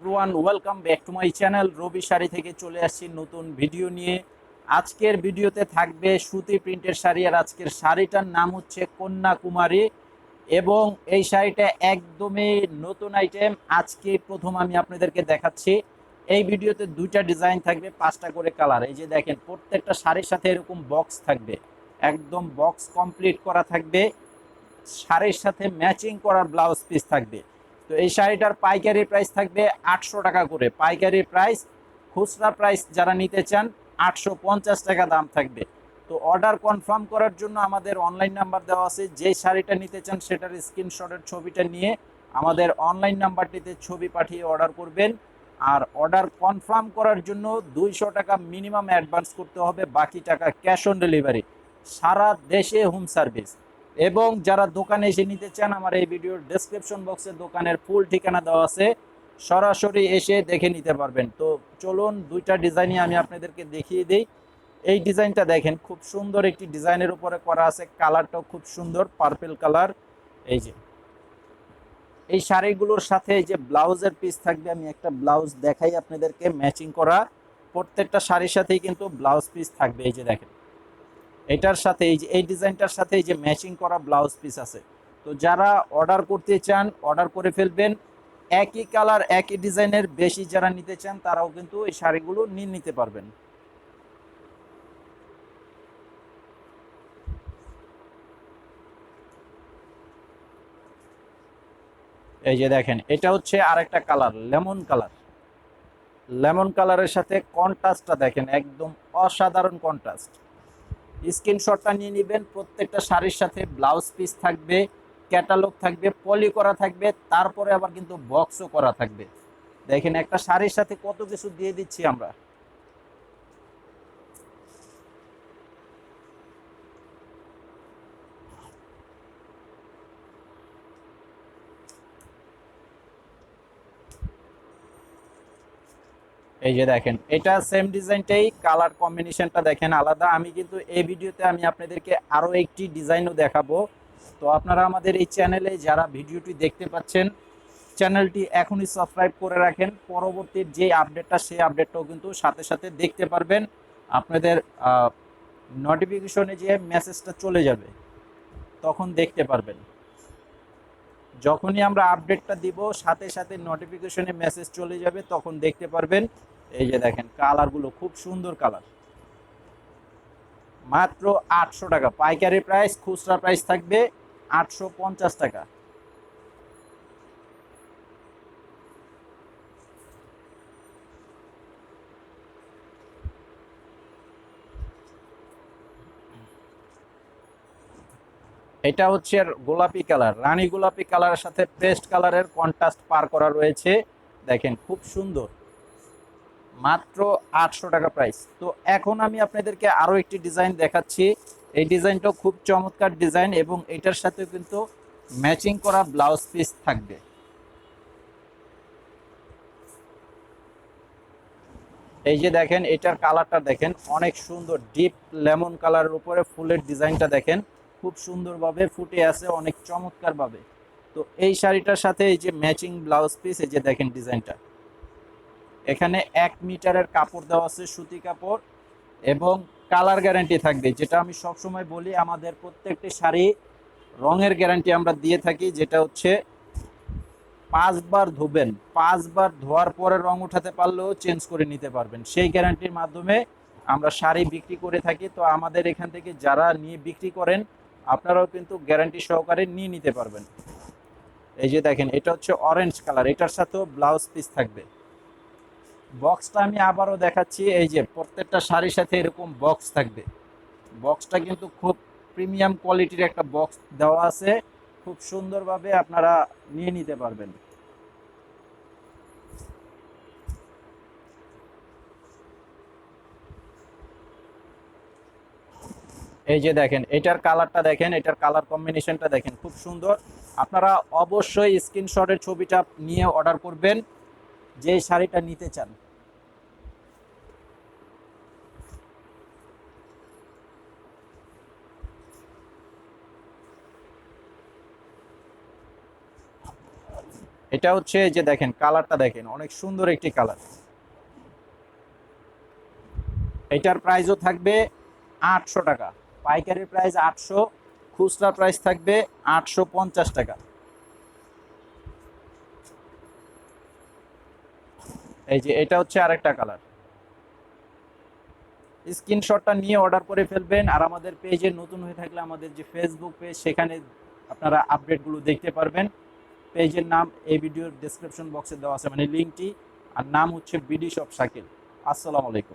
Everyone welcome back to my channel Rabi sari থেকে চলে আসছি নতুন ভিডিও নিয়ে। আজকের ভিডিওতে থাকবে সুতি প্রিন্টের শাড়ি আর আজকের শাড়িটার নাম হচ্ছে কন্যাকুমারী এবং এই শাড়িটা একদমই নতুন আইটেম আজকে প্রথম আমি আপনাদেরকে দেখাচ্ছি। এই ভিডিওতে দুইটা ডিজাইন থাকবে, পাঁচটা করে কালার এই যে দেখেন, প্রত্যেকটা শাড়ির সাথে এরকম বক্স থাকবে। একদম বক্স কমপ্লিট করা থাকবে। শাড়ির সাথে ম্যাচিং করা ব্লাউজ পিস থাকবে। তো এই শাড়িটার পাইকারি প্রাইস থাকবে আটশো টাকা করে। পাইকারি প্রাইস খুচরা প্রাইস যারা নিতে চান, আটশো পঞ্চাশ টাকা দাম থাকবে। তো অর্ডার কনফার্ম করার জন্য আমাদের অনলাইন নাম্বার দেওয়া আছে। যে শাড়িটা নিতে চান, সেটার স্ক্রিনশটের ছবিটা নিয়ে আমাদের অনলাইন নাম্বারটিতে ছবি পাঠিয়ে অর্ডার করবেন। আর অর্ডার কনফার্ম করার জন্য দুইশো টাকা মিনিমাম অ্যাডভান্স করতে হবে, বাকি টাকা ক্যাশ অন ডেলিভারি সারা দেশে হোম সার্ভিস এবং যারা দোকানে এসে নিতে চান, আমার এই ভিডিওর ডেসক্রিপশন বক্সে দোকানের ফুল ঠিকানা দেওয়া আছে। সরাসরি এসে দেখে নিতে পারবেন। তো চলুন, দুইটা ডিজাইনই আমি আপনাদেরকে দেখিয়ে দিই। এই ডিজাইনটা দেখেন, খুব সুন্দর একটি ডিজাইনের উপরে করা আছে। কালারটাও খুব সুন্দর পার্পেল কালার এই যে, এই শাড়িগুলোর সাথে এই যে ব্লাউজের পিস থাকবে, আমি একটা ব্লাউজ দেখাই আপনাদেরকে ম্যাচিং করা। প্রত্যেকটা শাড়ির সাথেই কিন্তু ব্লাউজ পিস থাকবে। এই যে দেখেন এটার সাথে এই যে এই ডিজাইনটার সাথে এই যে ম্যাচিং করা ব্লাউজ পিস আছে। তো যারা অর্ডার করতে চান, অর্ডার করে ফেলবেন। একই কালার, একই ডিজাইনের, বেশি যারা নিতে চান, তারাও কিন্তু এই শাড়িগুলো নিয়ে নিতে পারবেন। এই যে দেখেন, এটা হচ্ছে আরেকটা কালার, লেমন কালার। লেমন কালারের সাথে কন্ট্রাস্টটা দেখেন, একদম অসাধারণ কন্ট্রাস্ট। স্ক্রিনশটটা নিয়ে নেবেন। প্রত্যেকটা শাড়ির সাথে ব্লাউজ পিস থাকবে ক্যাটালগ থাকবে পলি করা থাকবে, তারপরে আবার কিন্তু বক্সও করা থাকবে। দেখেন একটা শাড়ির সাথে কত কিছু দিয়ে দিচ্ছি আমরা। এই যে দেখেন, এটা সেম ডিজাইনটাই কালার কম্বিনেশনটা দেখেন আলাদা। আমি কিন্তু এই ভিডিওতে আমি আপনাদেরকে আরও একটি ডিজাইনও দেখাবো। তো আপনারা আমাদের এই চ্যানেলে যারা ভিডিওটি দেখতে পাচ্ছেন চ্যানেলটি এখনই সাবস্ক্রাইব করে রাখেন। পরবর্তী যে আপডেটটা সেই আপডেটটাও কিন্তু সাথে সাথে দেখতে পারবেন। আপনাদের নোটিফিকেশনে যে মেসেজটা চলে যাবে, তখন দেখতে পারবেন। যখনই আমরা আপডেটটা দিব, সাথে সাথে নোটিফিকেশনে মেসেজ চলে যাবে, তখন দেখতে পারবেন। এই যে দেখেন কালারগুলো খুব সুন্দর কালার মাত্র আটশো টাকা। পাইকারি প্রাইস খুচরা প্রাইস থাকবে আটশো পঞ্চাশ টাকা। এটা হচ্ছে গোলাপি কালার। রানী গোলাপি কালারের সাথে পেস্ট কালারের কন্ট্রাস্ট পার করা রয়েছে। দেখেন, খুব সুন্দর। মাত্র আটশো টাকা প্রাইস তো এখন আমি আপনাদেরকে আরও একটি ডিজাইন দেখাচ্ছি। এই ডিজাইনটাও খুব চমৎকার ডিজাইন এবং এটার সাথে কিন্তু ম্যাচিং করা ব্লাউজ পিস থাকবে। এই যে দেখেন, এটার কালারটা দেখেন, অনেক সুন্দর ডিপ লেমন কালারের উপরে ফুলের ডিজাইনটা দেখেন। খুব সুন্দরভাবে ফুটে আছে, অনেক চমৎকারভাবে। তো এই শাড়িটার সাথে এই যে ম্যাচিং ব্লাউজ পিস এই যে দেখেন ডিজাইনটা। এখানে এক মিটারের কাপড় দেওয়া আছে, সুতি কাপড় এবং কালার গ্যারান্টি থাকবে, যেটা আমি সবসময় বলি, আমাদের প্রত্যেকটি শাড়ি রঙের গ্যারান্টি আমরা দিয়ে থাকি, যেটা হচ্ছে পাঁচবার ধুবেন, পাঁচবার ধোয়ার পরে রং উঠাতে পারলেও চেঞ্জ করে নিতে পারবেন। সেই গ্যারান্টির মাধ্যমে আমরা শাড়ি বিক্রি করে থাকি। তো আমাদের এখান থেকে যারা নিয়ে বিক্রি করেন আপনারাও কিন্তু গ্যারান্টি সহকারে নিয়ে নিতে পারবেন। এই যে দেখেন, এটা হচ্ছে অরেঞ্জ কালার এটার সাথেও ব্লাউজ পিস থাকবে। বক্সটা আমি আবারও দেখাচ্ছি, এই যে প্রত্যেকটা শাড়ির সাথে এরকম বক্স থাকবে। বক্সটা কিন্তু খুব প্রিমিয়াম কোয়ালিটির একটা বক্স দেওয়া আছে, খুব সুন্দরভাবে আপনারা নিয়ে নিতে পারবেন। এই যে দেখেন, এটার কালারটা দেখেন, এটার কালার কম্বিনেশনটা দেখেন, খুব সুন্দর। আপনারা অবশ্যই স্ক্রিনশটের ছবিটা নিয়ে অর্ডার করবেন, যে শাড়িটা নিতে চান। এটা হচ্ছে যে দেখেন কালারটা দেখেন, অনেক সুন্দর একটি কালার এটার প্রাইসও থাকবে আটশো টাকা। পাইকারি প্রাইস আটশো, খুচরা প্রাইস থাকবে আটশো পঞ্চাশ টাকা। এই যে এটা হচ্ছে আরেকটা কালার স্ক্রিনশটটা নিয়ে অর্ডার করে ফেলবেন আর আমাদের পেজে নতুন হয়ে থাকলে আমাদের যে ফেসবুক পেজ সেখানে আপনারা আপডেটগুলো দেখতে পারবেন। পেজের নাম এই ভিডিওর ডেসক্রিপশন বক্সে দেওয়া আছে মানে লিঙ্কটি আর নাম হচ্ছে বিডি শপ শাকিল আসসালামু আলাইকুম।